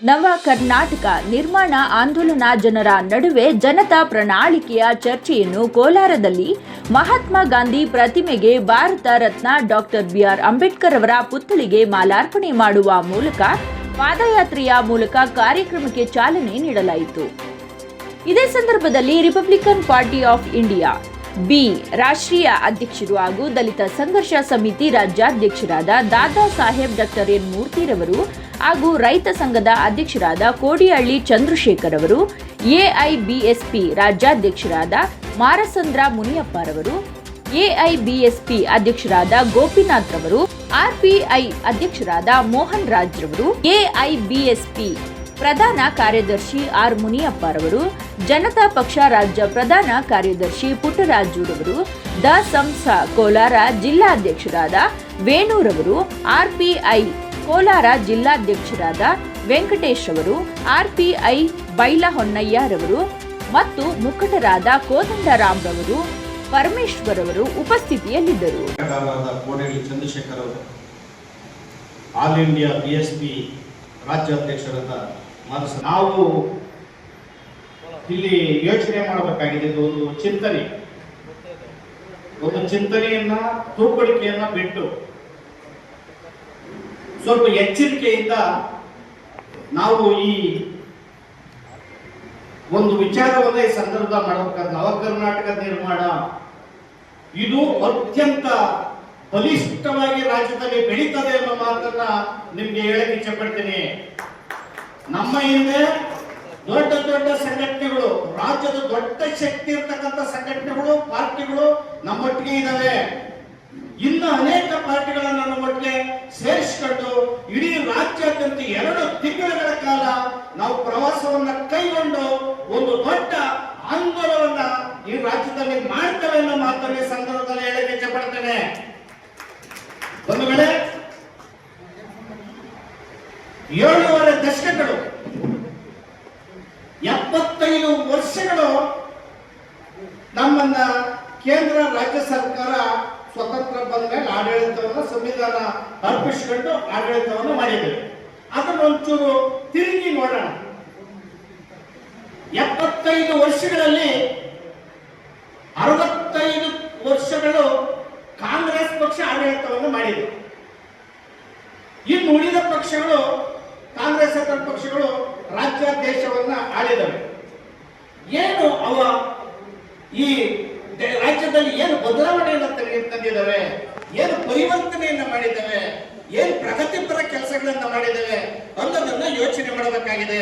ನವ ಕರ್ನಾಟಕ ನಿರ್ಮಾಣ ಆಂದೋಲನ ಜನರ ನಡುವೆ ಜನತಾ ಪ್ರಣಾಳಿಕೆಯ ಚರ್ಚೆಯನ್ನು ಕೋಲಾರದಲ್ಲಿ ಮಹಾತ್ಮ ಗಾಂಧಿ ಪ್ರತಿಮೆಗೆ ಭಾರತ ರತ್ನ ಡಾಕ್ಟರ್ ಬಿಆರ್ ಅಂಬೇಡ್ಕರ್ ಅವರ ಪುತ್ಥಳಿಗೆ ಮಾಲಾರ್ಪಣೆ ಮಾಡುವ ಮೂಲಕ ಪಾದಯಾತ್ರೆಯ ಮೂಲಕ ಕಾರ್ಯಕ್ರಮಕ್ಕೆ ಚಾಲನೆ ನೀಡಲಾಯಿತು. ಇದೇ ಸಂದರ್ಭದಲ್ಲಿ Republican Party of India, B ರಾಷ್ಟ್ರೀಯ ಅಧ್ಯಕ್ಷರು ಹಾಗೂ ದಲಿತ ಸಂಘರ್ಷ ಸಮಿತಿ ರಾಜ್ಯಾಧ್ಯಕ್ಷರಾದ ದಾದಾ ಸಾಹೇಬ್ ಡಾಕ್ಟರ್ ಎನ್ ಮೂರ್ತಿರವರು ಹಾಗೂ ರೈತ ಸಂಘದ ಅಧ್ಯಕ್ಷರಾದ ಕೋಡಿಹಳ್ಳಿ ಚಂದ್ರಶೇಖರ್ ಅವರು, ಎಐಬಿಎಸ್ಪಿ ರಾಜ್ಯಾಧ್ಯಕ್ಷರಾದ ಮಾರಸಂದ್ರ ಮುನಿಯಪ್ಪರವರು, ಎಐಬಿಎಸ್ಪಿ ಅಧ್ಯಕ್ಷರಾದ ಗೋಪಿನಾಥ್ ಅವರು ಆರ್ಪಿಐ ಅಧ್ಯಕ್ಷರಾದ ಮೋಹನ್ ರಾಜ್ ರವರು, ಎಐಬಿಎಸ್ಪಿ ಪ್ರಧಾನ ಕಾರ್ಯದರ್ಶಿ ಆರ್ ಮುನಿಯಪ್ಪರವರು, ಜನತಾ ಪಕ್ಷ ರಾಜ್ಯ ಪ್ರಧಾನ ಕಾರ್ಯದರ್ಶಿ ಪುಟ್ಟರಾಜುರವರು ದ ಸಂಸ ಕೋಲಾರ ಜಿಲ್ಲಾಧ್ಯಕ್ಷರಾದ ವೇಣೂರವರು ಆರ್ಪಿಐ ಕೋಲಾರ ಜಿಲ್ಲಾಧ್ಯಕ್ಷರಾದ ವೆಂಕಟೇಶ್ ಅವರು ಆರ್ಪಿಐ ಬೈಲಹೊನ್ನಯ್ಯರವರು ಮತ್ತು ಮುಖಂಡರಾದ ಕೋದಂಡರಾಮ್ ರವರು ಪರಮೇಶ್ವರ್ ಅವರು ಉಪಸ್ಥಿತಿಯಲ್ಲಿದ್ದರು ಚಂದ್ರಶೇಖರ್ ಅವರು, all India B S P ರಾಜ್ಯಾಧ್ಯಕ್ಷರಾದ ನಾವು ಇಲ್ಲಿ ಯೋಚನೆ ಮಾಡಬೇಕಾಗಿದೆ ಒಂದು ಚಿಂತನೆ. ಒಂದು ಚಿಂತನೆಯನ್ನ ತೂಕಡಿಕೆಯನ್ನ ಬಿಟ್ಟು ಸ್ವಲ್ಪ ಎಚ್ಚರಿಕೆಯಿಂದ ನಾವು ಈ ಒಂದು ವಿಚಾರವನ್ನ ಸಂದರ್ಭ ಮಾಡಬೇಕಾದ ನವ ಕರ್ನಾಟಕ ನಿರ್ಮಾಣ. ಇದು ಅತ್ಯಂತ ಬಲಿಷ್ಠವಾಗಿ ರಾಜ್ಯದಲ್ಲಿ ಬೆಳೀತದೆ ಅನ್ನೋ ಮಾತನ್ನ ನಿಮ್ಗೆ ಹೇಳಕ್ಕೆ ಇಚ್ಛೆ ಪಡ್ತೀನಿ ನಮ್ಮ ಹಿಂದೆ ದೊಡ್ಡ ದೊಡ್ಡ ಸಂಘಟನೆಗಳು, ರಾಜ್ಯದ ದೊಡ್ಡ ಶಕ್ತಿ ಇರ್ತಕ್ಕಂಥ ಸಂಘಟನೆಗಳು, ಪಾರ್ಟಿಗಳು ನಮ್ಮೊಟ್ಟಿಗೆ ಇದ್ದಾವೆ ಇನ್ನು ಅನೇಕ ನಮ್ಮೊಟ್ಟಿಗೆ ಸೇರಿಸಿಕೊಂಡು ಇಡೀ ರಾಜ್ಯಾದ್ಯಂತ ಎರಡು ತಿಂಗಳುಗಳ ಕಾಲ ನಾವು ಪ್ರವಾಸವನ್ನ ಕೈಗೊಂಡು ಒಂದು ದೊಡ್ಡ ಆಂದೋಲನವನ್ನ ಈ ರಾಜ್ಯದಲ್ಲಿ ಮಾಡ್ತೇವೆ ಅನ್ನೋ ಮಾತನ್ನ ಈ ಸಂದರ್ಭದಲ್ಲಿ ಹೇಳಕ್ಕೆ ಇಚ್ಛೆ ಪಡ್ತೇನೆ ಒಂದು ವೇಳೆ ಏಳೂವರೆ ದಶಕಗಳು ಎಪ್ಪತ್ತೈದು ವರ್ಷಗಳು ನಮ್ಮನ್ನ ಕೇಂದ್ರ ರಾಜ್ಯ ಸರ್ಕಾರ ಸ್ವತಂತ್ರ ಬಂದ ಮೇಲೆ ಆಡಳಿತವನ್ನು ಸಂವಿಧಾನ ಅರ್ಪಿಸಿಕೊಂಡು ಆಡಳಿತವನ್ನು ಮಾಡಿದ್ದೇವೆ ಅದನ್ನು ಒಂಚೂರು ತಿರುಗಿ ನೋಡೋಣ ಎಪ್ಪತ್ತೈದು ವರ್ಷಗಳಲ್ಲಿ ಅರವತ್ತೈದು ವರ್ಷಗಳು ಕಾಂಗ್ರೆಸ್ ಪಕ್ಷ ಆಡಳಿತವನ್ನು ಮಾಡಿದೆ. ಇನ್ನು ಉಳಿದ ಪಕ್ಷಗಳು ಕಾಂಗ್ರೆಸ್ ಪಕ್ಷಗಳು ಪಕ್ಷಗಳು ದೇಶವನ್ನ ಆಳಿದವೆ. ಏನು ಅವ ಈ ರಾಜ್ಯದಲ್ಲಿ ಏನು ಬದಲಾವಣೆಯನ್ನು ತಂದಿ- ತಂದಿದ್ದಾವೆ ಏನು ಪರಿವರ್ತನೆಯನ್ನ ಮಾಡಿದ್ದಾವೆ ಏನು ಪ್ರಗತಿಪರ ಕೆಲಸಗಳನ್ನು ಮಾಡಿದ್ದಾವೆ ಅನ್ನೋದನ್ನ ಯೋಚನೆ ಮಾಡಬೇಕಾಗಿದೆ.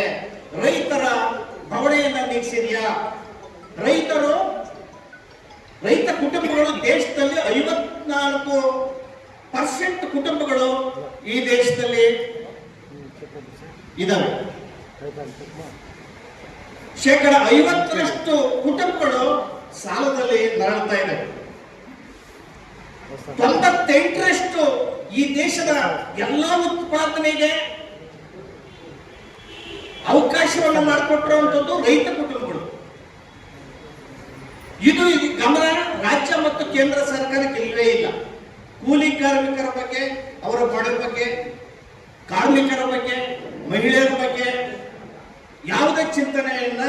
ರೈತರ ಬವಣೆಯನ್ನ ನೀಡಿಸಿದೆಯಾ ರೈತರು, ರೈತ ಕುಟುಂಬಗಳು ದೇಶದಲ್ಲಿ ಐವತ್ನಾಲ್ಕು ಪರ್ಸೆಂಟ್ ಕುಟುಂಬಗಳು ಈ ದೇಶದಲ್ಲಿ ಇದಾವೆ. ಶೇಕಡ ಐವತ್ತರಷ್ಟು ಕುಟುಂಬಗಳು ಸಾಲದಲ್ಲಿ ನರಳ್ತಾ ಇದೆ ತೊಂಬತ್ತೆಂಟರಷ್ಟು ಈ ದೇಶದ ಎಲ್ಲಾ ಉತ್ಪಾದನೆಗೆ ಅವಕಾಶವನ್ನು ಮಾಡಿಕೊಟ್ಟಿರುವಂತದ್ದು ರೈತ ಕುಟುಂಬಗಳು. ಇದು ಇದು ಗಮನ ರಾಜ್ಯ ಮತ್ತು ಕೇಂದ್ರ ಸರ್ಕಾರಕ್ಕೆ ಇಲ್ಲವೇ ಇಲ್ಲ. ಕೂಲಿ ಕಾರ್ಮಿಕರ ಬಗ್ಗೆ, ಅವರ ಬಡ ಬಗ್ಗೆ, ಕಾರ್ಮಿಕರ ಬಗ್ಗೆ, ಮಹಿಳೆಯರ ಬಗ್ಗೆ ಯಾವುದೇ ಚಿಂತನೆಯನ್ನ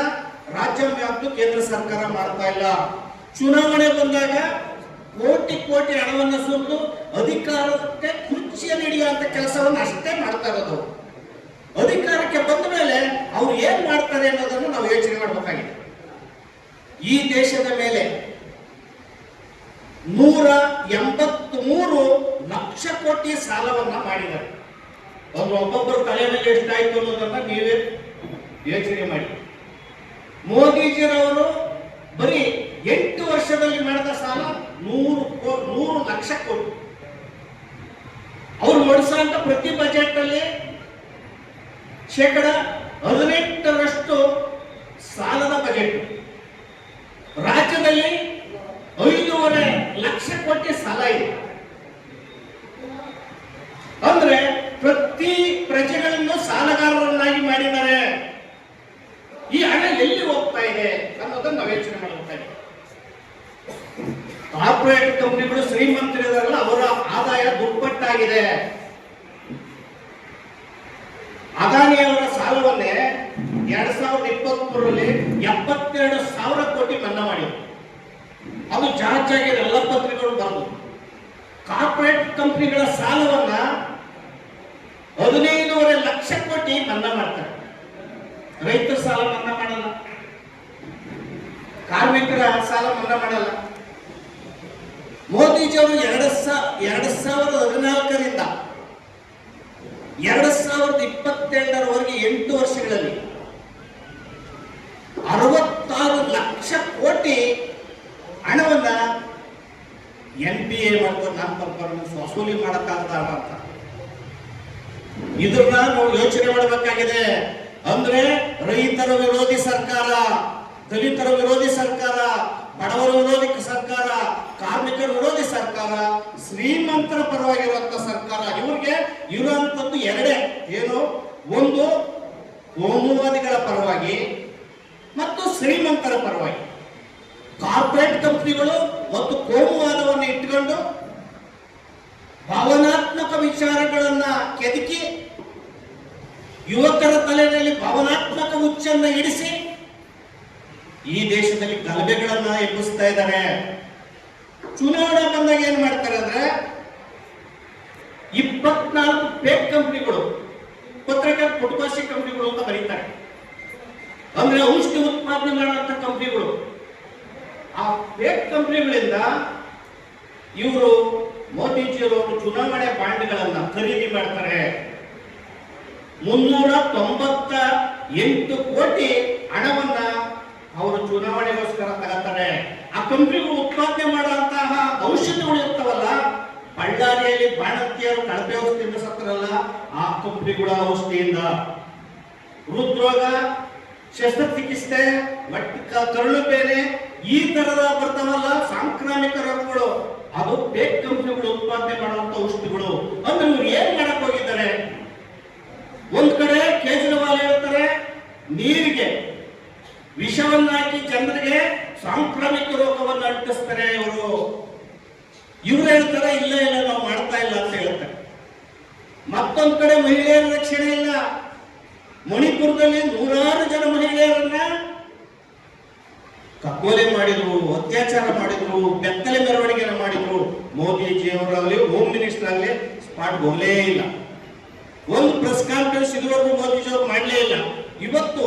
ರಾಜ್ಯ ಮತ್ತು ಕೇಂದ್ರ ಸರ್ಕಾರ ಮಾಡ್ತಾ ಇಲ್ಲ. ಚುನಾವಣೆ ಬಂದಾಗ ಕೋಟಿ ಕೋಟಿ ಹಣವನ್ನು ಸುರಿದು ಅಧಿಕಾರಕ್ಕೆ ಕುರ್ಚಿಯ ನಡೆಯುವಂತ ಕೆಲಸವನ್ನು ಅಷ್ಟೇ ಮಾಡ್ತಾ ಇರೋದು. ಅಧಿಕಾರಕ್ಕೆ ಬಂದ ಮೇಲೆ ಅವ್ರು ಏನ್ ಮಾಡ್ತಾರೆ ಅನ್ನೋದನ್ನು ನಾವು ಯೋಚನೆ ಮಾಡಬೇಕಾಗಿದೆ. ಈ ದೇಶದ ಮೇಲೆ ನೂರ ಎಂಬತ್ತ್ ಮೂರು ಲಕ್ಷ ಕೋಟಿ ಸಾಲವನ್ನ ಮಾಡಿದ್ದಾರೆ. ಒಂದು ಒಬ್ಬೊಬ್ಬರು ತಲೆ ಮೇಲೆ ಎಷ್ಟಾಯ್ತು ಅನ್ನೋದನ್ನ ನೀವೇ ಯೋಚನೆ ಮಾಡಿ. ಮೋದಿಜಿರವರು ಬರೀ ಎಂಟು ವರ್ಷದಲ್ಲಿ ಮಾಡಿದ ಸಾಲ ನೂರು ನೂರು ಲಕ್ಷ ಕೋಟಿ. ಅವ್ರು ಮಾಡಿಸುವಂತ ಪ್ರತಿ ಬಜೆಟ್ ಅಲ್ಲಿ ಶೇಕಡ ಹದಿನೆಂಟರಷ್ಟು ಸಾಲದ ಬಜೆಟ್ ರಾಜ್ಯದಲ್ಲಿ ಐದೂವರೆ ಲಕ್ಷ ಕೋಟಿ ಸಾಲ ಇದೆ. ಅಂದ್ರೆ ಪ್ರತಿ ಪ್ರಜೆಗಳನ್ನು ಸಾಲಗಾರರನ್ನಾಗಿ ಮಾಡಿದ್ದಾರೆ. ಈ ಹಣ ಎಲ್ಲಿ ಹೋಗ್ತಾ ಇದೆ ಅನ್ನೋದನ್ನ ನಾವು ಯೋಚನೆ ಮಾಡಬೇಕಾಗಿದೆ ಕಾರ್ಪೊರೇಟ್ ಕಂಪನಿಗಳು ಶ್ರೀಮಂತರಿದಾರಲ್ಲ, ಅವರ ಆದಾಯ ದುಪ್ಪಟ್ಟಾಗಿದೆ. ಅದಾನಿಯವರ ಸಾಲ ಸಾಲವನ್ನೇ ಎರಡ್ ಸಾವಿರದ ಇಪ್ಪತ್ಮೂರರಲ್ಲಿ ಎಪ್ಪತ್ತೆರಡು ಸಾವಿರ ಕೋಟಿ ಮನ್ನಾ ಮಾಡಿದ್ರು. ಅದು ಜಾರ್ಜಾಗಿ ಎಲ್ಲ ಪತ್ರಿಕೆಗಳು ಬಂದು ಕಾರ್ಪೊರೇಟ್ ಕಂಪನಿಗಳ ಸಾಲವನ್ನ ಹದಿನೈದೂವರೆ ಲಕ್ಷ ಕೋಟಿ ಮನ್ನಾ ಮಾಡ್ತಾರೆ. ರೈತರ ಸಾಲ ಮನ್ನಾ ಮಾಡಲ್ಲ. ಕಾರ್ಮಿಕರ ಸಾಲ ಮನ್ನಾ ಮಾಡಲ್ಲ. ಮೋದಿಜಿಯವರು ಎರಡು ಸಾವಿರದ ಹದಿನಾಲ್ಕರಿಂದ ಎರಡು ಸಾವಿರದ ಇಪ್ಪತ್ತೆರಡರವರೆಗೆ ಎಂಟು ವರ್ಷಗಳಲ್ಲಿ ಅರವತ್ತಾರು ಲಕ್ಷ ಕೋಟಿ ಹಣವನ್ನ ಎನ್ ಪಿ ಎ ಮಾಡ್ಕೊಂಡು ನಾನ್ ಪರ್ಫಾರ್ಮೆನ್ಸ್ ವಸೂಲಿ ಮಾಡಕ್ಕಾಗ್ತಾ ಅಂತ. ಇದನ್ನ ನಾವು ಯೋಚನೆ ಮಾಡಬೇಕಾಗಿದೆ. ಅಂದ್ರೆ ರೈತರ ವಿರೋಧಿ ಸರ್ಕಾರ, ದಲಿತರ ವಿರೋಧಿ ಸರ್ಕಾರ, ಬಡವರ ವಿರೋಧಿ ಸರ್ಕಾರ ಕಾರ್ಮಿಕರ ವಿರೋಧಿ ಸರ್ಕಾರ, ಶ್ರೀಮಂತರ ಪರವಾಗಿರುವಂತ ಸರ್ಕಾರ, ಇವ್ರಿಗೆ ಇರುವಂತದ್ದು ಎರಡೇ. ಏನು? ಒಂದು ಕೋಮುವಾದಿಗಳ ಪರವಾಗಿ ಮತ್ತು ಶ್ರೀಮಂತರ ಪರವಾಗಿ. ಕಾರ್ಪೊರೇಟ್ ಕಂಪನಿಗಳು ಮತ್ತು ಕೋಮುವಾದವನ್ನು ಇಟ್ಟುಕೊಂಡು ಭಾವನಾತ್ಮಕ ವಿಚಾರಗಳನ್ನ ಕೆದಕಿ ಯುವಕರ ತಲೆಯಲ್ಲಿ ಭಾವನಾತ್ಮಕ ಹುಚ್ಚನ್ನ ಇಡಿಸಿ ಈ ದೇಶದಲ್ಲಿ ಗಲಭೆಗಳನ್ನ ಎಬ್ಬಿಸ್ತಾ ಇದ್ದಾರೆ. ಚುನಾವಣೆ ಬಂದಾಗ ಏನ್ ಮಾಡ್ತಾರೆ ಅಂದ್ರೆ ಇಪ್ಪತ್ನಾಲ್ಕು ಪೇಕ್ ಕಂಪ್ನಿಗಳು ಪತ್ರಿಕಾ ಪುಟಕಾಶಿ ಕಂಪ್ನಿಗಳು ಅಂತ ಬರೀತಾರೆ. ಅಂದ್ರೆ ಔಷಧಿ ಉತ್ಪಾದನೆ ಮಾಡುವಂತ ಕಂಪ್ನಿಗಳು ಆ ಪೇಕ್ ಕಂಪ್ನಿಗಳಿಂದ ಇವರು ಮೋದಿಜಿಯವರು ಚುನಾವಣೆ ಬಾಂಡ್ಗಳನ್ನ ಖರೀದಿ ಮಾಡ್ತಾರೆ. ಮುನ್ನೂರ ತೊಂಬತ್ತ ಎಂಟು ಕೋಟಿ ಹಣವನ್ನ ಅವರು ಚುನಾವಣೆಗೋಸ್ಕರ ತಗತಾರೆ. ಆ ಕಂಪ್ನಿಗಳು ಉತ್ಪಾದನೆ ಮಾಡುವಂತಹ ಔಷಧಿಗಳು ಇರ್ತಾವಲ್ಲ ಬಳ್ಳಾರಿಯಲ್ಲಿ ಬಾಣತಿಯರು ಕಳಪೆ ಔಷಧಿಯಿಂದ ಸತ್ತರಲ್ಲ? ಆ ಕಂಪ್ನಿಗಳ ಔಷಧಿಯಿಂದ. ಹೃದ್ರೋಗ, ಶಸ್ತ್ರಚಿಕಿತ್ಸೆ ಮಟ್ಟಿಕ ಕರುಳು ಬೇರೆ ಈ ತರದ ಬರ್ತಾವಲ್ಲ ಸಾಂಕ್ರಾಮಿಕ ರೋಗಗಳು. ಅದು ಬೇಕ್ ಕಂಪ್ನಿಗಳು ಉತ್ಪಾದನೆ ಮಾಡುವಂತ ಔಷಧಿಗಳು. ಅಂದ್ರೆ ಇವ್ರು ಏನ್ ಮಾಡಕ್ ಒಂದ್ ಕಡೆ ಕೇಜ್ರಿವಾಲ್ ಹೇಳ್ತಾರೆ ನೀರಿಗೆ ವಿಷವನ್ನ ಹಾಕಿ ಜನರಿಗೆ ಸಾಂಕ್ರಾಮಿಕ ರೋಗವನ್ನು ಅಂಟಿಸ್ತಾರೆ ಇವರು ಇವ್ರು ಹೇಳ್ತಾರೆ, ಇಲ್ಲ ಇಲ್ಲ, ನಾವು ಮಾಡ್ತಾ ಇಲ್ಲ ಅಂತ ಹೇಳ್ತಾರೆ. ಮತ್ತೊಂದ್ ಕಡೆ ಮಹಿಳೆಯರ ರಕ್ಷಣೆ ಇಲ್ಲ. ಮಣಿಪುರದಲ್ಲಿ ನೂರಾರು ಜನ ಮಹಿಳೆಯರನ್ನ ಕಕ್ಕೋಲೆ ಮಾಡಿದ್ರು, ಅತ್ಯಾಚಾರ ಮಾಡಿದ್ರು, ಬೆತ್ತಲೆ ಮೆರವಣಿಗೆನ ಮಾಡಿದ್ರು. ಮೋದಿಜಿ ಅವರಾಗಲಿ ಹೋಮ್ ಮಿನಿಸ್ಟರ್ ಆಗಲಿ ಸ್ಪಾಟ್ ಹೋಗಲೇ ಇಲ್ಲ. ಒಂದು ಪ್ರೆಸ್ ಕಾನ್ಫರೆನ್ಸ್ ಇದುವರೆಗೂ ಮೋದಿಜಿ ಅವರು ಮಾಡಲೇ ಇಲ್ಲ. ಇವತ್ತು,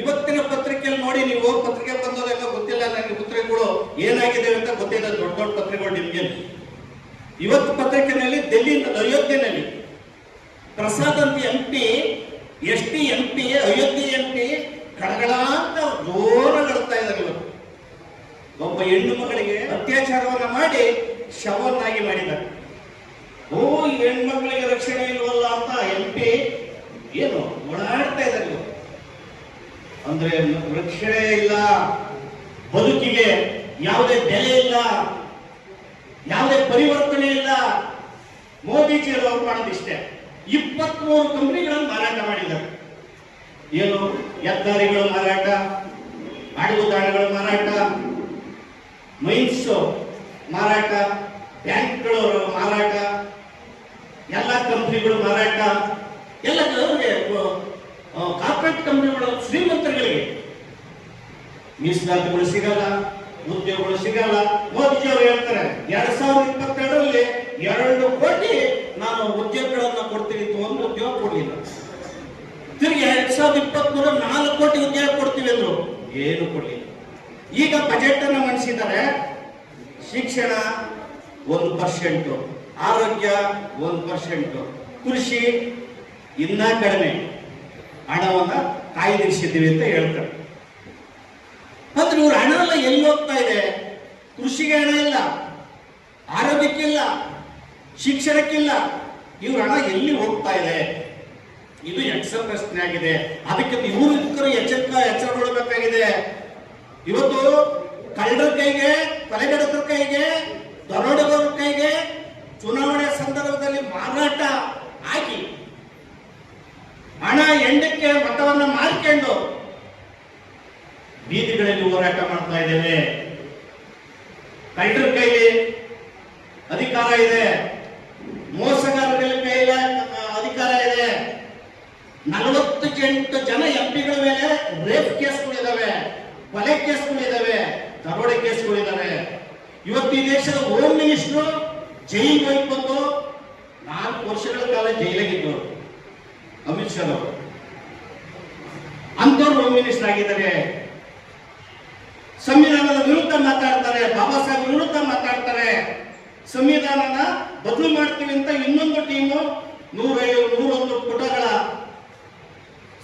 ಇವತ್ತಿನ ಪತ್ರಿಕೆಯಲ್ಲಿ ನೋಡಿ ನೀವು ಪತ್ರಿಕೆ ಬಂದೋದೆಲ್ಲ ಗೊತ್ತಿಲ್ಲ ನನಗೆ ಪತ್ರಿಕೆಗಳು ಏನಾಗಿದೆ ಅಂತ ಗೊತ್ತಿಲ್ಲ, ದೊಡ್ಡ ದೊಡ್ಡ ಪತ್ರಿಕೆಗಳು ನಿಮ್ಗೆ ಇವತ್ತು ಪತ್ರಿಕೆನಲ್ಲಿ ಡೆಲ್ಲಿ ಅಯೋಧ್ಯೆನಲ್ಲಿ, ಪ್ರಸಾದ್ ಅಂತ M P S T M P Ayodhya M P ಕಡಗಳ ಅಂತ ಜೋರಾಗಿಡ್ತಾ ಇದ್ದಾರೆ ಇವತ್ತು. ಒಬ್ಬ ಹೆಣ್ಣು ಮಗಳಿಗೆ ಅತ್ಯಾಚಾರವನ್ನ ಮಾಡಿ ಶವನ್ನಾಗಿ ಮಾಡಿದ್ದಾರೆ. ಓ ಹೆಣ್ಮಕ್ಳಿಗೆ ರಕ್ಷಣೆ ಇಲ್ವಲ್ಲ ಅಂತ ಎಂ ಪಿ ಏನು ಓಡಾಡ್ತಾ ಇದ್ದಾರೆ ಇವತ್ತು. ಅಂದ್ರೆ ರಕ್ಷಣೆ ಇಲ್ಲ, ಬದುಕಿಗೆ ಯಾವುದೇ ಬೆಲೆ ಇಲ್ಲ, ಯಾವುದೇ ಪರಿವರ್ತನೆ ಇಲ್ಲ. ಮೋದಿಜಿ ಅವರು ಮಾಡೋದಿಷ್ಟೇ ಇಪ್ಪತ್ಮೂರು ಕಂಪನಿಗಳನ್ನು ಮಾರಾಟ ಮಾಡಿದ್ದಾರೆ. ಏನು ಹೆದ್ದಾರಿಗಳು ಮಾರಾಟ ಅಡಗುದಾಣಗಳ ಮಾರಾಟ, ಮೈನ್ಸ್ ಮಾರಾಟ ಬ್ಯಾಂಕ್ಗಳು ಮಾರಾಟ, ಎಲ್ಲ ಕಂಪನಿಗಳು ಮಾರಾಟ, ಎಲ್ಲ ಕಾರ್ಪೊರೇಟ್ ಕಂಪನಿಗಳು ಶ್ರೀಮಂತರುಗಳಿಗೆ ಮೀಸಲಾತಿಗಳು ಸಿಗಲ್ಲ, ಉದ್ಯೋಗಗಳು ಸಿಗಲ್ಲ. ಮೋದಿಜಿ ಅವರು ಹೇಳ್ತಾರೆ, ಎರಡ್ ಸಾವಿರದ ಇಪ್ಪತ್ತೆರಡರಲ್ಲಿ ಎರಡು ಕೋಟಿ ನಾನು ಉದ್ಯೋಗಗಳನ್ನ ಕೊಡ್ತೀನಿ ಒಂದು ಉದ್ಯೋಗ ಕೊಡಲಿಲ್ಲ. ತಿರುಗಿ ಎರಡ್ ಸಾವಿರದ ಇಪ್ಪತ್ಮೂರ ನಾಲ್ಕು ಕೋಟಿ ಉದ್ಯೋಗ ಕೊಡ್ತೀವಿ ಅಂದ್ರು, ಏನು ಕೊಡ್ಲಿಲ್ಲ. ಈಗ ಬಜೆಟ್ ಅನ್ನ ಮಂಡಿಸಿದ್ದಾರೆ, ಶಿಕ್ಷಣ ಒಂದು ಪರ್ಸೆಂಟ್ ಆರೋಗ್ಯ ಒಂದು ಪರ್ಸೆಂಟ್ ಕೃಷಿ ಇನ್ನ ಕಡಿಮೆ. ಹಣವನ್ನ ಕಾಯ್ದಿರಿಸಿದ್ದೀವಿ ಅಂತ ಹೇಳ್ತಾರೆ. ಅಂದ್ರೆ ಇವ್ರ ಹಣ ಎಲ್ಲ ಎಲ್ಲಿ ಹೋಗ್ತಾ ಇದೆ? ಕೃಷಿಗೆ ಹಣ ಇಲ್ಲ, ಆರೋಗ್ಯಕ್ಕಿಲ್ಲ, ಶಿಕ್ಷಣಕ್ಕಿಲ್ಲ, ಇವ್ರ ಹಣ ಎಲ್ಲಿ ಹೋಗ್ತಾ ಇದೆ? ಇದು ಎಕ್ಸ ಪ್ರಶ್ನೆ ಆಗಿದೆ. ಅದಕ್ಕೆ ಇವರು ಇದ್ಕರು ಎಚ್ಚರಿಕ ಎಚ್ಚರಗೊಳ್ಳಬೇಕಾಗಿದೆ ಇವತ್ತು ಕಳ್ಳರ ಕೈಗೆ ಕೊಲೆಗಡಕರ ಕೈಗೆ, ದರೋಡೆಗೋರ ಕೈಗೆ ಚುನಾವಣೆ ಸಂದರ್ಭದಲ್ಲಿ ಮಾರಾಟ ಹಣ ಎಂಡಕ್ಕೆ ಮತವನ್ನ ಮಾರಿಕೊಂಡು ಬೀದಿಗಳಲ್ಲಿ ಹೋರಾಟ ಮಾಡ್ತಾ ಇದ್ದೇವೆ. ಕಳ್ಳರ ಕೈಲಿ ಅಧಿಕಾರ ಇದೆ. ಮೋಸಗಾರರ ಕೈಲಿ ಅಧಿಕಾರ ಇದೆ. ನಲವತ್ತೆಂಟು ಜನ ಎಂಪಿಗಳ ಮೇಲೆ ರೇಪ್ ಕೇಸ್ಗಳಿದಾವೆ ಕೊಲೆ ಕೇಸ್ಗಳಿದಾವೆ ದರೋಡೆ ಕೇಸ್ಗಳಿದಾವೆ ಇವತ್ತು ಈ ದೇಶದ ಹೋಮ್ ಮಿನಿಸ್ಟರ್ ಜೈಲಿಗೆ ಹೋಗಿ ಬಂದು ನಾಲ್ಕು ವರ್ಷಗಳ ಕಾಲ ಜೈಲಾಗಿದ್ರು ಅಮಿತ್ ಶಾ ಅವರು. ಅಂತವ್ರು ಹೋಮ್ ಮಿನಿಸ್ಟರ್ ಆಗಿದ್ದಾರೆ. ಸಂವಿಧಾನದ ವಿರುದ್ಧ ಮಾತಾಡ್ತಾರೆ, ಬಾಬಾ ಸಾಹೇಬ್ ವಿರುದ್ಧ ಮಾತಾಡ್ತಾರೆ. ಸಂವಿಧಾನನ ಬದಲು ಮಾಡ್ತೀವಿ ಅಂತ ಇನ್ನೊಂದು ಟೀಮು ನೂರೈದು, ನೂರೊಂದು ಪುಟಗಳ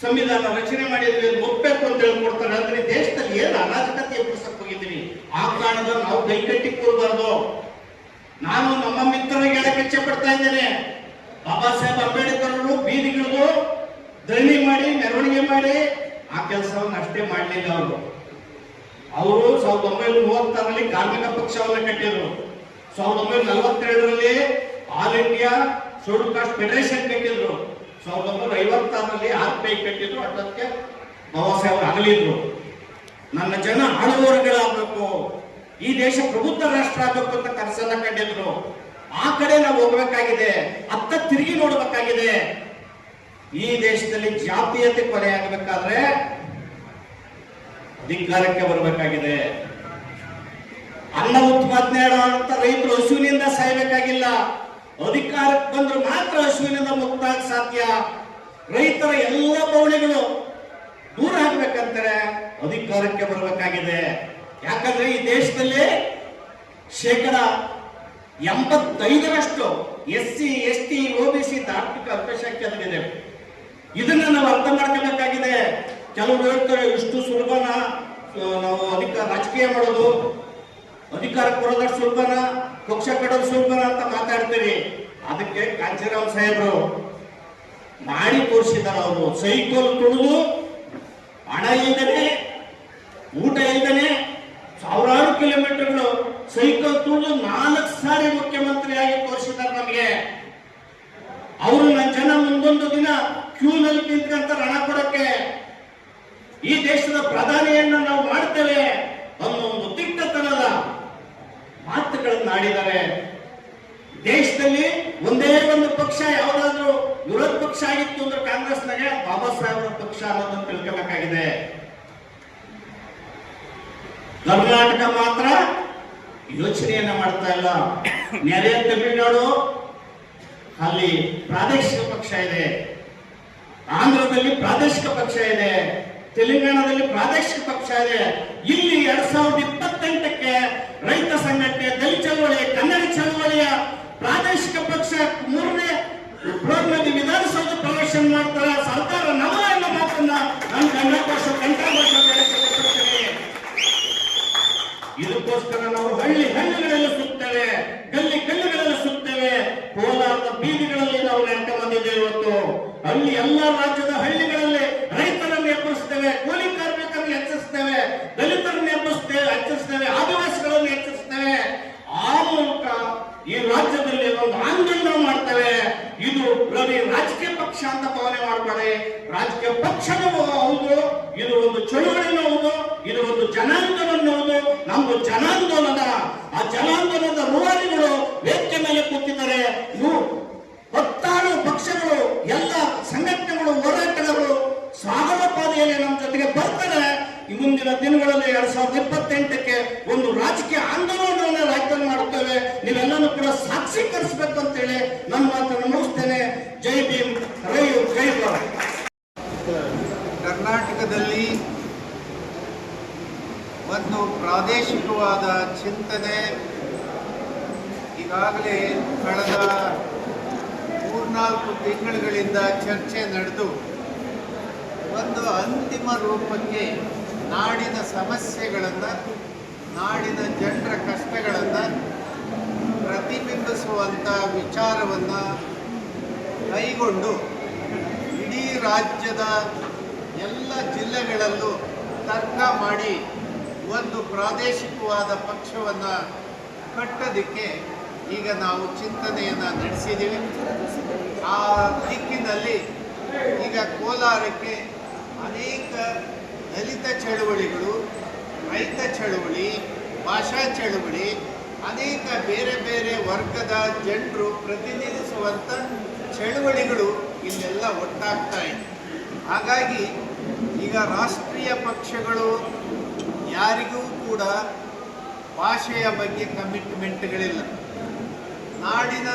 ಸಂವಿಧಾನ ರಚನೆ ಮಾಡಿದ್ವಿ ಒಪ್ಪಬೇಕು ಅಂತ ಹೇಳ್ಕೊಡ್ತಾರೆ ಅಂದ್ರೆ ದೇಶದಲ್ಲಿ ಏನು ಅರಾಜಕತೆ ಎದುರಿಸಕ್ ಹೋಗಿದ್ದೀವಿ ಆ ಕಾರಣದ ನಾವು ಕೈಕಟ್ಟಿ ಕೊಡಬಾರ್ದು ನಾನು ನಮ್ಮ ಮಿತ್ರರಿಗೆ ಹೇಳಕ್ಕೆ ಇಚ್ಛೆ ಪಡ್ತಾ ಇದ್ದೇನೆ. ಬಾಬಾ ಸಾಹೇಬ್ ಅಂಬೇಡ್ಕರ್ ಅವರು ಬೀದಿಗಿಳಿದು ಧರಣಿ ಮಾಡಿ, ಮೆರವಣಿಗೆ ಮಾಡಿ, ಆ ಕೆಲಸವನ್ನು ಅಷ್ಟೇ ಮಾಡಲಿಲ್ಲ ಅವರು. ಅವರು ಸಾವಿರದ ಒಂಬೈನೂರ ಮೂವತ್ತಾರರಲ್ಲಿ ಕಾರ್ಮಿಕ ಪಕ್ಷವನ್ನು ಕಟ್ಟಿದ್ರು. ಸಾವಿರದ ಒಂಬೈನೂರ ನಲವತ್ತೆರಡರಲ್ಲಿ all India scheduled caste federation ಕಟ್ಟಿದ್ರು. ಸಾವಿರದ ಒಂಬೈನೂರ ಐವತ್ತಾರರಲ್ಲಿ ಆರ್ ಪಿ ಐ ಕಟ್ಟಿದ್ರು. ಅದಕ್ಕೆ ಬಾಬಾ ಸಾಹೇಬ್ ಅಗಲಿದ್ರು. ನನ್ನ ಜನ ಆಳುವವರುಗಳಾಗಬೇಕು. ಈ ದೇಶ ಪ್ರಬುದ್ಧ ರಾಷ್ಟ್ರ ಆಗಬೇಕು ಅಂತ ಕನಸನ್ನ ಕಂಡಿದ್ರು. ಆ ಕಡೆ ನಾವು ಹೋಗ್ಬೇಕಾಗಿದೆ, ಅತ್ತ ತಿರುಗಿ ನೋಡಬೇಕಾಗಿದೆ. ಈ ದೇಶದಲ್ಲಿ ಜಾತೀಯತೆ ಕೊಲೆ ಆಗಬೇಕಾದ್ರೆ ಅಧಿಕಾರಕ್ಕೆ ಬರಬೇಕಾಗಿದೆ. ಅನ್ನ ಉತ್ಪಾದನೆ ಅಂತ ರೈತರು ಹಸುವಿನಿಂದ ಸಾಯಬೇಕಾಗಿಲ್ಲ. ಅಧಿಕಾರಕ್ಕೆ ಬಂದ್ರು ಮಾತ್ರ ಹಸುವಿನಿಂದ ಮುಕ್ತ ಆಗ್ ಸಾಧ್ಯ. ರೈತರ ಎಲ್ಲ ಬವಣೆಗಳು ದೂರ ಆಗ್ಬೇಕಂತಾರೆ, ಅಧಿಕಾರಕ್ಕೆ ಬರಬೇಕಾಗಿದೆ. ಯಾಕಂದ್ರೆ ಈ ದೇಶದಲ್ಲಿ ಶೇಕಡ ಎಂಬತ್ತೈದರಷ್ಟು S C S T O B C ಧಾರ್ಮಿಕ ಅಲ್ಪಸಂಖ್ಯಾತರಿದೆ ಇದನ್ನ ನಾವು ಅರ್ಥ ಮಾಡ್ಕೋಬೇಕಾಗಿದೆ ಕೆಲವರು ಹೇಳ್ತಾರೆ ಇಷ್ಟು ಸುಲಭನ ನಾವು ಅಧಿಕಾರ ರಾಜಕೀಯ ಮಾಡೋದು, ಅಧಿಕಾರ ಕೊಡೋದಷ್ಟು ಸುಲಭನ, ಪಕ್ಷ ಕಟ್ಟೋದು ಸುಲಭನ ಅಂತ ಮಾತಾಡ್ತೀರಿ. ಅದಕ್ಕೆ ಕಾಂಚಿರಾಮ್ ಸಾಹೇಬರು ಮಾಡಿ ತೋರಿಸಿದ್ದಾರೆ ಅವರು. ಸೈಕಲ್ ತುಳಿದು ಹಣ ಇಲ್ದನೆ ಊಟ ಇಲ್ದನೆ ಸಾವಿರಾರು ಕಿಲೋಮೀಟರ್ಗಳು ಸೈಕಲ್ ತುಳಿದು ನಾಲ್ಕು ಸಾರಿ ಮುಖ್ಯಮಂತ್ರಿಯಾಗಿ ತೋರಿಸಿದ್ದಾರೆ ನಮಗೆ. ಅವರು ನನ್ನ ಜನ ಮುಂದೊಂದು ದಿನ ಕ್ಯೂನಲ್ಲಿ ನಿಂತ್ಕಂತ ಹಣ ಕೊಡಕ್ಕೆ. ಈ ದೇಶದ ಪ್ರಧಾನಿಯನ್ನ ನಾವು ಮಾಡ್ತೇವೆ ಅನ್ನೋ ಒಂದು ದಿಟ್ಟತನದ ಮಾತುಗಳನ್ನು ಆಡಿದ್ದಾರೆ ದೇಶದಲ್ಲಿ ಒಂದೇ ಒಂದು ಪಕ್ಷ, ಯಾವುದಾದ್ರೂ ವಿರೋಧ ಪಕ್ಷ ಆಗಿತ್ತು ಅಂದ್ರೆ ಕಾಂಗ್ರೆಸ್ನಾಗೆ ಬಾಬಾ ಸಾಹೇಬರ ಪಕ್ಷ ಅನ್ನೋದನ್ನು ತಿಳ್ಕೋಬೇಕಾಗಿದೆ ಕರ್ನಾಟಕ ಮಾತ್ರ ಯೋಚನೆಯನ್ನ ಮಾಡ್ತಾ ಇಲ್ಲ. ನೆರೆಯ ತಮಿಳುನಾಡು, ಅಲ್ಲಿ ಪ್ರಾದೇಶಿಕ ಪಕ್ಷ ಇದೆ. ಆಂಧ್ರದಲ್ಲಿ ಪ್ರಾದೇಶಿಕ ಪಕ್ಷ ಇದೆ. ತೆಲಂಗಾಣದಲ್ಲಿ ಪ್ರಾದೇಶಿಕ ಪಕ್ಷ ಇದೆ. ಇಲ್ಲಿ ಎರಡ್ ಸಾವಿರದ ಇಪ್ಪತ್ತೆಂಟಕ್ಕೆ ರೈತ ಸಂಘಟನೆ ದಲಿತ ಚಳವಳಿ, ಕನ್ನಡ ಚಳವಳಿಯ ಪ್ರಾದೇಶಿಕ ಪಕ್ಷ ಮೂರನೇ ಪ್ರೋಗ್ರಾಮ್ ವಿಧಾನಸೌಧ ಪ್ರವೇಶ ಮಾಡ್ತಾರೆ? ಸರ್ಕಾರ ನಮ್ಮ ಅನ್ನೋ ಮಾತನ್ನ. ನಾನು ಭಾಷೆ ಕಂಠ ಬೆಳೆಸಿಕೊಟ್ಟಿರ್ತೀನಿ ಇದಕ್ಕೋಸ್ಕರ ನಾವು ಹಳ್ಳಿ ಹಳ್ಳಿಗಳಲ್ಲಿ ಸುತ್ತೇವೆ, ಗಲ್ಲಿ ಗಲ್ಲಿಗಳಲ್ಲಿ ಸುತ್ತೇವೆ. ಕೋಲಾರದ ಬೀದಿಗಳಲ್ಲಿ ನಾವು ನಾಟಕ ಬಂದಿದ್ದೇವೆ ಇವತ್ತು. ಅಲ್ಲಿ ಎಲ್ಲ ರಾಜ್ಯದ ಹಳ್ಳಿಗಳಲ್ಲಿ ರೈತರನ್ನು ಎಬ್ಬರಿಸ್ತೇವೆ ಕೂಲಿ ಕಾರ್ಮಿಕರನ್ನು ಹೆಚ್ಚಿಸ್ತೇವೆ ದಲಿತರನ್ನು ಎಬ್ಬರಿಸ್ತೇವೆ ಹೆಚ್ಚಿಸ್ತೇವೆ ಆದಿವಾಸಿಗಳನ್ನು ಹೆಚ್ಚಿಸ್ತೇವೆ ಆ ಮೂಲಕ ಈ ರಾಜ್ಯದಲ್ಲಿ ಒಂದು ಆಂದೋಲನ ಮಾಡ್ತೇವೆ. ಇದು ರವಿ ರಾಜಕೀಯ ಪಕ್ಷ ಅಂತ ಭಾವನೆ ಮಾಡ್ತಾರೆ. ರಾಜಕೀಯ ಪಕ್ಷನೂ ಹೌದು, ಇದು ಒಂದು ಚಳುವಳಿನೂ ಹೌದು, ಇದು ಒಂದು ಜನಾಂದೋಲನ ನಮ್ದು ಜನಾಂದೋಲನ ಆ ಜನಾಂದೋಲನದ ರೂವಾರಿಗಳು ವೇದಿಕೆ ಮೇಲೆ ಕೂತಿದ್ದಾರೆ. ಹತ್ತಾರು ಪಕ್ಷಗಳು, ಎಲ್ಲ ಸಂಘಟನೆಗಳು ಹೋರಾಟಗಳು ಸ್ವಾಗತ ನಮ್ಮ ಜೊತೆಗೆ ಬರ್ತಾರೆ. ಈ ಮುಂದಿನ ದಿನಗಳಲ್ಲಿ ಎರಡ್ ಸಾವಿರದ ಇಪ್ಪತ್ತೆಂಟಕ್ಕೆ ಒಂದು ರಾಜಕೀಯ ಆಂದೋಲನವನ್ನು ರಾಜ್ಯದಲ್ಲಿ ಮಾಡುತ್ತೇವೆ. ನೀವೆಲ್ಲನೂ ಕೂಡ ಸಾಕ್ಷೀಕರಿಸಬೇಕು ಅಂತೇಳಿ ನನ್ನ ಮಾತನ್ನು ಮುಗಿಸ್ತೇನೆ. ಜೈ ಭೀಮ್ ರೈ ಜೈ ಭಾರತ್. ಒಂದು ಪ್ರಾದೇಶಿಕವಾದ ಚಿಂತನೆ ಈಗಾಗಲೇ ಕಳೆದ ಮೂರ್ನಾಲ್ಕು ತಿಂಗಳುಗಳಿಂದ ಚರ್ಚೆ ನಡೆದು ಒಂದು ಅಂತಿಮ ರೂಪಕ್ಕೆ ನಾಡಿನ ಸಮಸ್ಯೆಗಳನ್ನು, ನಾಡಿನ ಜನರ ಕಷ್ಟಗಳನ್ನು ಪ್ರತಿಬಿಂಬಿಸುವಂಥ ವಿಚಾರವನ್ನು ಕೈಗೊಂಡು ಇಡೀ ರಾಜ್ಯದ ಎಲ್ಲ ಜಿಲ್ಲೆಗಳಲ್ಲೂ ತರ್ಕ ಮಾಡಿ ಒಂದು ಪ್ರಾದೇಶಿಕವಾದ ಪಕ್ಷವನ್ನು ಕಟ್ಟೋದಕ್ಕೆ ಈಗ ನಾವು ಚಿಂತನೆಯನ್ನು ನಡೆಸಿದ್ದೀವಿ. ಆ ದಿಕ್ಕಿನಲ್ಲಿ ಈಗ ಕೋಲಾರಕ್ಕೆ ಅನೇಕ ದಲಿತ ಚಳುವಳಿಗಳು, ರೈತ ಚಳುವಳಿ, ಭಾಷಾ ಚಳುವಳಿ, ಅನೇಕ ಬೇರೆ ಬೇರೆ ವರ್ಗದ ಜನರು ಪ್ರತಿನಿಧಿಸುವಂಥ ಚಳುವಳಿಗಳು ಇಲ್ಲೆಲ್ಲ ಒಟ್ಟಾಗ್ತಾ ಇದೆ. ಹಾಗಾಗಿ ಈಗ ರಾಷ್ಟ್ರೀಯ ಪಕ್ಷಗಳು ಯಾರಿಗೂ ಕೂಡ ಭಾಷೆಯ ಬಗ್ಗೆ ಕಮಿಟ್ಮೆಂಟ್ಗಳಿಲ್ಲ ನಾಡಿನ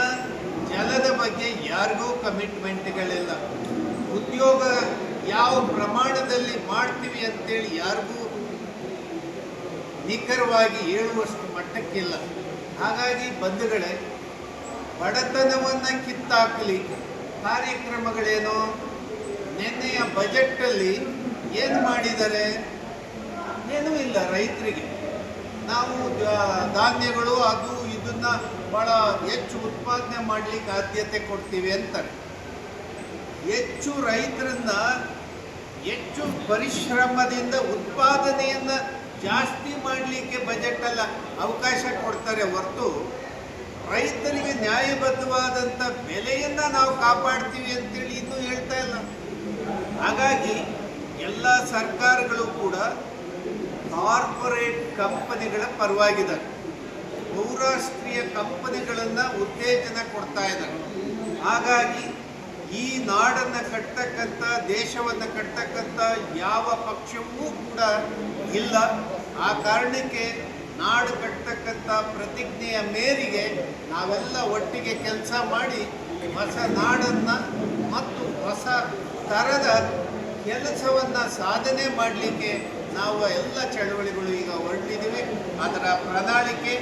ಜಲದ ಬಗ್ಗೆ ಯಾರಿಗೂ ಕಮಿಟ್ಮೆಂಟ್ಗಳಿಲ್ಲ ಉದ್ಯೋಗ ಯಾವ ಪ್ರಮಾಣದಲ್ಲಿ ಮಾಡ್ತೀವಿ ಅಂತೇಳಿ ಯಾರಿಗೂ ನಿಖರವಾಗಿ ಹೇಳುವಷ್ಟು ಮಟ್ಟಕ್ಕಿಲ್ಲ. ಹಾಗಾಗಿ ಬಂಧುಗಳೇ, ಬಡತನವನ್ನು ಕಿತ್ತಾಕಲಿ, ಕಾರ್ಯಕ್ರಮಗಳೇನೋ ನಿನ್ನೆಯ ಬಜೆಟ್ಟಲ್ಲಿ ಏನು ಮಾಡಿದ್ದಾರೆ? ಏನೂ ಇಲ್ಲ ರೈತರಿಗೆ. ನಾವು ಧಾನ್ಯಗಳು ಅದು ಇದನ್ನು ಭಾಳ ಹೆಚ್ಚು ಉತ್ಪಾದನೆ ಮಾಡಲಿಕ್ಕೆ ಆದ್ಯತೆ ಕೊಡ್ತೀವಿ ಅಂತ ಹೆಚ್ಚು ರೈತರನ್ನ ಹೆಚ್ಚು ಪರಿಶ್ರಮದಿಂದ ಉತ್ಪಾದನೆಯನ್ನು ಜಾಸ್ತಿ ಮಾಡಲಿಕ್ಕೆ ಬಜೆಟಲ್ಲಿ ಅವಕಾಶ ಕೊಡ್ತಾರೆ ಹೊರತು ರೈತರಿಗೆ ನ್ಯಾಯಬದ್ಧವಾದಂಥ ಬೆಲೆಯನ್ನು ನಾವು ಕಾಪಾಡ್ತೀವಿ ಅಂತೇಳಿ ಇನ್ನೂ ಹೇಳ್ತಾ ಇಲ್ಲ. ಹಾಗಾಗಿ ಎಲ್ಲ ಸರ್ಕಾರಗಳು ಕೂಡ ಕಾರ್ಪೊರೇಟ್ ಕಂಪನಿಗಳ ಪರವಾಗಿದ್ದಾರೆ. ಬಹುರಾಷ್ಟ್ರೀಯ ಕಂಪನಿಗಳನ್ನು ಉತ್ತೇಜನ ಕೊಡ್ತಾ ಇದ್ದಾರೆ. ಹಾಗಾಗಿ ಈ ನಾಡನ್ನು ಕಟ್ಟತಕ್ಕಂಥ ದೇಶವನ್ನು ಕಟ್ಟತಕ್ಕಂತ ಯಾವ ಪಕ್ಷವೂ ಕೂಡ ಇಲ್ಲ. ಆ ಕಾರಣಕ್ಕೆ ನಾಡು ಕಟ್ಟತಕ್ಕಂತ ಪ್ರತಿಜ್ಞೆಯ ಮೇರೆಗೆ ನಾವೆಲ್ಲ ಒಟ್ಟಿಗೆ ಕೆಲಸ ಮಾಡಿ ಹೊಸ ನಾಡನ್ನು ಮತ್ತು ಹೊಸ ಥರದ ಕೆಲಸವನ್ನು ಸಾಧನೆ ಮಾಡಲಿಕ್ಕೆ ನಾವು ಎಲ್ಲ ಚಳುವಳಿಗಳು ಈಗ ಹೊರಟಿದ್ದೀವಿ. ಅದರ ಪ್ರಣಾಳಿಕೆ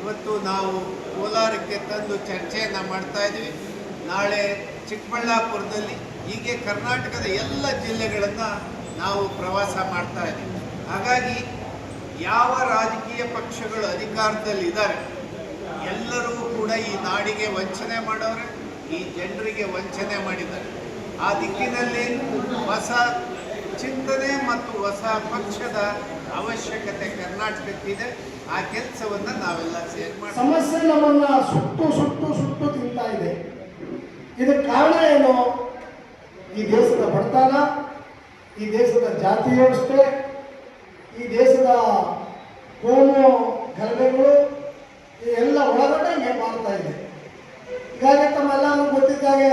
ಇವತ್ತು ನಾವು ಕೋಲಾರಕ್ಕೆ ತಂದು ಚರ್ಚೆಯನ್ನು ಮಾಡ್ತಾ ಇದ್ದೀವಿ. ನಾಳೆ ಚಿಕ್ಕಬಳ್ಳಾಪುರದಲ್ಲಿ ಹೀಗೆ ಕರ್ನಾಟಕದ ಎಲ್ಲ ಜಿಲ್ಲೆಗಳನ್ನು ನಾವು ಪ್ರವಾಸ ಮಾಡ್ತಾ ಇದ್ದೀವಿ. ಹಾಗಾಗಿ ಯಾವ ರಾಜಕೀಯ ಪಕ್ಷಗಳು ಅಧಿಕಾರದಲ್ಲಿದ್ದಾರೆ ಎಲ್ಲರೂ ಕೂಡ ಈ ನಾಡಿಗೆ ವಂಚನೆ ಮಾಡೋರೆ, ಈ ಜನರಿಗೆ ವಂಚನೆ ಮಾಡಿದ್ದಾರೆ. ಆ ದಿಕ್ಕಿನಲ್ಲಿ ಹೊಸ ಚಿಂತನೆ ಮತ್ತು ಹೊಸ ಪಕ್ಷದ ಅವಶ್ಯಕತೆ ಕರ್ನಾಟಕಕ್ಕಿದೆ. ಆ ಕೆಲಸವನ್ನು ನಾವೆಲ್ಲ ಸೇರಿ ಸಮಸ್ಯೆ ನಮ್ಮನ್ನ ಸುಟ್ಟು ಸುಟ್ಟು ಸುಟ್ಟು ತಿಂತಾ ಇದೆ. ಇದಕ್ಕೆ ಕಾರಣ ಏನು? ಈ ದೇಶದ ಬಡತನ, ಈ ದೇಶದ ಜಾತಿ ವ್ಯವಸ್ಥೆ, ಈ ದೇಶದ ಕೋಮು ಗಲಭೆಗಳು ಎಲ್ಲ ಒಳಗಡೆ ಮಾಡ್ತಾ ಇದೆ. ಹೀಗಾಗಿ ತಮ್ಮೆಲ್ಲರೂ ಗೊತ್ತಿದ್ದಾಗೆ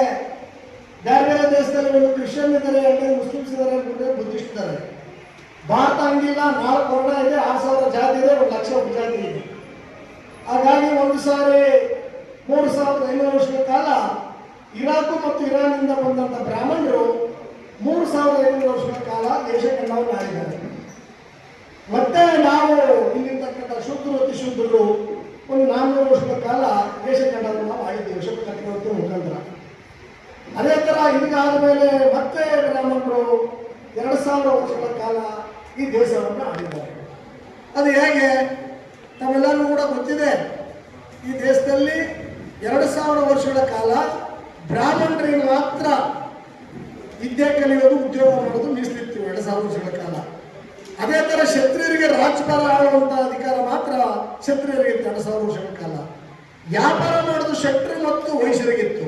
ಬೇರೆ ಬೇರೆ ದೇಶದಲ್ಲಿ ಕ್ರಿಶ್ಚಿಯನ್ ಇದ್ದಾರೆ ಎರಡು ಮುಸ್ಲಿಮ್ಸ್ ಇದ್ದಾರೆ ಒಂದು ಬುದ್ಧಿಸ್ಟ್ ಇದ್ದಾರೆ. ಭಾರತ ಹಂಗಿಲ್ಲ, ನಾಲ್ಕು ವರ್ಣ ಇದೆ, ಆರು ಸಾವಿರ ಜಾತಿ ಇದೆ, ಒಂದು ಲಕ್ಷ ಜಾತಿ ಇದೆ. ಹಾಗಾಗಿ ಒಂದು ಸಾರಿ, ಮೂರು ಸಾವಿರದ ಐನೂರು ವರ್ಷದ ಕಾಲ ಇರಾಕು ಮತ್ತು ಇರಾನ್ನಿಂದ ಬಂದಂಥ ಬ್ರಾಹ್ಮಣರು ಮೂರು ಸಾವಿರದ ಐನೂರು ವರ್ಷಗಳ ಕಾಲ ದೇಶ ಕಂಡವನ್ನು ಆಳಿದ್ದಾರೆ ಮತ್ತೆ ನಾವು ಇಲ್ಲಿರ್ತಕ್ಕಂಥ ಶುದ್ಧರು ಅತಿ ಶುದ್ಧರು ಒಂದು ನಾನ್ನೂರು ವರ್ಷದ ಕಾಲ ದೇಶ ಕಂಡವನ್ನು ನಾವು ಆಳಿದ್ದೇವೆ ಶುಭ ಚಕ್ರವರ್ತಿ ಮುಖಾಂತರ. ಇದಾದ ಮೇಲೆ ಮತ್ತೆ ಬ್ರಾಹ್ಮಣರು ಎರಡು ಸಾವಿರ ವರ್ಷಗಳ ಕಾಲ ಈ ದೇಶವನ್ನು ಆಳಿದ್ದಾರೆ. ಅದು ಹೇಗೆ? ತಮ್ಮೆಲ್ಲರಿಗೂ ಕೂಡ ಗೊತ್ತಿದೆ. ಈ ದೇಶದಲ್ಲಿ ಎರಡು ಸಾವಿರ ವರ್ಷಗಳ ಕಾಲ ಬ್ರಾಹ್ಮಣರಿಗೆ ಮಾತ್ರ ವಿದ್ಯೆ ಕಲಿಯೋದು, ಉದ್ಯೋಗ ಮಾಡೋದು ಮೀಸಲಿತ್ತು ಎರಡು ಸಾವಿರ ವರ್ಷಗಳ ಕಾಲ. ಅದೇ ಥರ ಕ್ಷತ್ರಿಯರಿಗೆ ರಾಜ್ಯಪಾಲ ಆಳುವಂಥ ಅಧಿಕಾರ ಮಾತ್ರ ಕ್ಷತ್ರಿಯರಿಗೆ ಎರಡು ಸಾವಿರ ವರ್ಷಗಳ ಕಾಲ. ವ್ಯಾಪಾರ ಮಾಡೋದು ಶೆಟ್ರು ಮತ್ತು ವೈಶ್ಯರಿಗಿತ್ತು.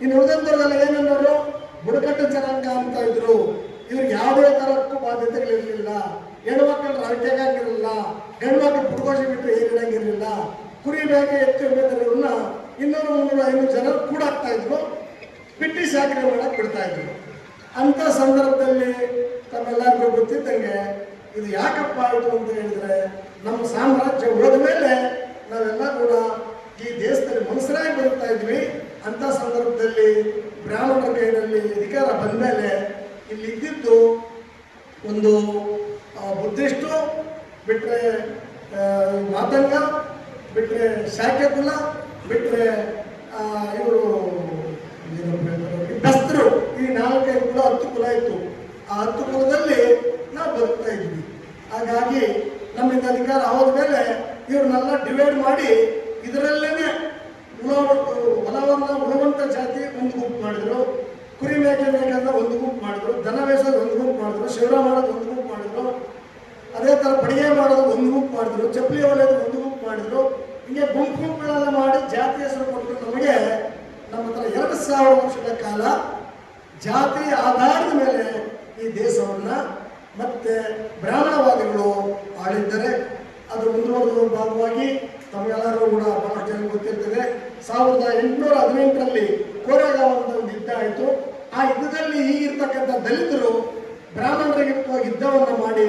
ಇನ್ನು ಉಳಿದಂತರದಲ್ಲಿ ಏನನ್ನೋರು ಬುಡಕಟ್ಟು ಜನಾಂಗ ಅಂತ ಇದ್ರು. ಇವ್ರಿಗೆ ಯಾವುದೇ ತರಕ್ಕೂ ಬಾಧ್ಯತೆಗಳಿರಲಿಲ್ಲ. ಹೆಣ್ಮಕ್ಳು ರಾಜ್ಯಾಗಿರಲಿಲ್ಲ ಹೆಣ್ಮಕ್ಳು ಪುರುಕೋಶ ಬಿಟ್ಟು ಏರಿಡಂಗಿರಲಿಲ್ಲ ಕುರಿ ಬೇಕೆ ಎತ್ತು ಎಮ್ಮೆದರನ್ನ ಇನ್ನೂರು ಮುನ್ನೂರು ಐನೂರು ಜನ ಕೂಡಾಗ್ತಾ ಇದ್ರು. ಬಿಟ್ಟು ಸಾಕಣೆ ಮಾಡಕ್ ಬಿಡ್ತಾ ಇದ್ರು. ಅಂತ ಸಂದರ್ಭದಲ್ಲಿ ತಮ್ಮೆಲ್ಲರಿಗೂ ಗೊತ್ತಿದ್ದಂಗೆ, ಇದು ಯಾಕಪ್ಪ ಆಯಿತು ಅಂತ ಹೇಳಿದ್ರೆ, ನಮ್ಮ ಸಾಮ್ರಾಜ್ಯ ಹೋದ ಮೇಲೆ ನಾವೆಲ್ಲ ಕೂಡ ಈ ದೇಶದಲ್ಲಿ ಮನುಷ್ಯರಾಗಿ ಬರುತ್ತಾ ಇದ್ವಿ. ಅಂತ ಸಂದರ್ಭದಲ್ಲಿ ಬ್ರಾಹ್ಮಣರ ಕೈನಲ್ಲಿ ಅಧಿಕಾರ ಬಂದಮೇಲೆ ಇಲ್ಲಿ ಇದ್ದಿದ್ದು ಒಂದು ಬುದ್ಧಿಷ್ಟು ಬಿಟ್ಟರೆ ಮಾತಂಗ ಬಿಟ್ಟರೆ ಕುಲ ಬಿಟ್ಟರೆ ಇವರು ಬೆಸ್ತರು ಈ ನಾಲ್ಕೈದು ಕುಲ, ಹತ್ತು ಕುಲ ಇತ್ತು. ಆ ಹತ್ತು ಕುಲದಲ್ಲಿ ನಾವು ಬದುಕ್ತಾ ಇದ್ವಿ. ಹಾಗಾಗಿ ನಮ್ಮಿಂದ ಅಧಿಕಾರ ಹೋದ ಮೇಲೆ ಇವ್ರನ್ನೆಲ್ಲ ಡಿವೈಡ್ ಮಾಡಿ ಇದರಲ್ಲೇನೆ ಉಳ ಹೊಲವನ್ನ ಉಳುವಂತ ಜಾತಿ ಒಂದು ಗುಂಪು ಮಾಡಿದ್ರು. ಕುರಿ ಮೇಕೆ ಒಂದು ಗುಂಪು ಮಾಡಿದ್ರು. ದನ ಬೇಸೋದು ಒಂದು ಗುಂಪು ಮಾಡಿದ್ರು. ಶಿವರ ಮಾಡೋದು ಒಂದು ಗುಂಪು ಮಾಡಿದ್ರು. ಅದೇ ಥರ ಬಡಿಗೆ ಮಾಡೋದು ಒಂದು ಗುಂಪು ಮಾಡಿದ್ರು. ಚಪ್ಪಲಿ ಹೊಲೆಯೋದು ಒಂದು ಗುಂಪು ಮಾಡಿದ್ರು. ಹಿಂಗೆ ಗುಂಪು ಗುಂಪುಗಳೆಲ್ಲ ಮಾಡಿ ಜಾತಿ ಹೆಸರು ಕೊಟ್ಟು ನಮಗೆ ನಮ್ಮ ಹತ್ರ ಎರಡು ಸಾವಿರ ವರ್ಷದ ಕಾಲ ಜಾತಿ ಆಧಾರದ ಮೇಲೆ ಈ ದೇಶವನ್ನ ಮತ್ತೆ ಬ್ರಾಹ್ಮಣವಾದಿಗಳು ಆಳಿದ್ದಾರೆ. ಅದು ಮುಂದುವರೆದ ಭಾಗವಾಗಿ ತಮಗೆಲ್ಲರೂ ಕೂಡ ಸಾವಿರದ ಎಂಟುನೂರ ಹದಿನೆಂಟರಲ್ಲಿ ಕೋರೆಗಾವಂತ ಒಂದು ಯುದ್ಧ ಆಯಿತು ಆ ಯುದ್ಧದಲ್ಲಿ ಈಗಿರ್ತಕ್ಕಂಥ ದಲಿತರು ಬ್ರಾಹ್ಮಣರಿಗೆ ಯುದ್ಧವನ್ನು ಮಾಡಿ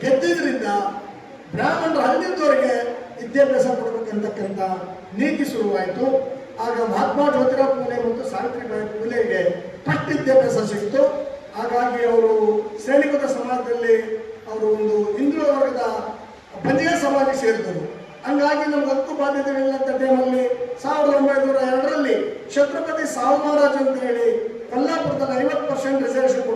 ಗೆದ್ದಿದ್ರಿಂದ ಬ್ರಾಹ್ಮಣರು ಅಲ್ಲಿದ್ದವರಿಗೆ ವಿದ್ಯಾಭ್ಯಾಸ ಕೊಡಬೇಕಂತಕ್ಕಂಥ ನೀತಿ ಶುರುವಾಯಿತು. ಆಗ ಮಹಾತ್ಮ ಜ್ಯೋತಿರಾವ್ ಪೂಲೆ ಮತ್ತು ಸಾವಿತ್ರಿಬಾಯಿ ಪೂಲೆಗೆ ಫಸ್ಟ್ ವಿದ್ಯಾಭ್ಯಾಸ ಸಿಕ್ತು ಹಾಗಾಗಿ ಅವರು ಸೈನಿಕರ ಸಮಾಜದಲ್ಲಿ ಅವರು ಒಂದು ಹಿಂದುಳಿದ ವರ್ಗದ ಬಂಜಿಯ ಸಮಾಜಕ್ಕೆ ಸೇರಿದರು ಹಂಗಾಗಿ ನಮ್ಗೆ ಹಕ್ಕು ಬಾಧ್ಯತೆಗಳಿಲ್ಲಂತ ಟೈಮಲ್ಲಿ ಸಾವಿರದ ಒಂಬೈನೂರ ಎರಡರಲ್ಲಿ ಛತ್ರಪತಿ ಸಾವು ಮಹಾರಾಜ್ ಅಂತ ಹೇಳಿ ಕೊಲ್ಲಾಪುರದಲ್ಲಿ ಐವತ್ತು ಪರ್ಸೆಂಟ್ ರಿಸರ್ವೇಷನ್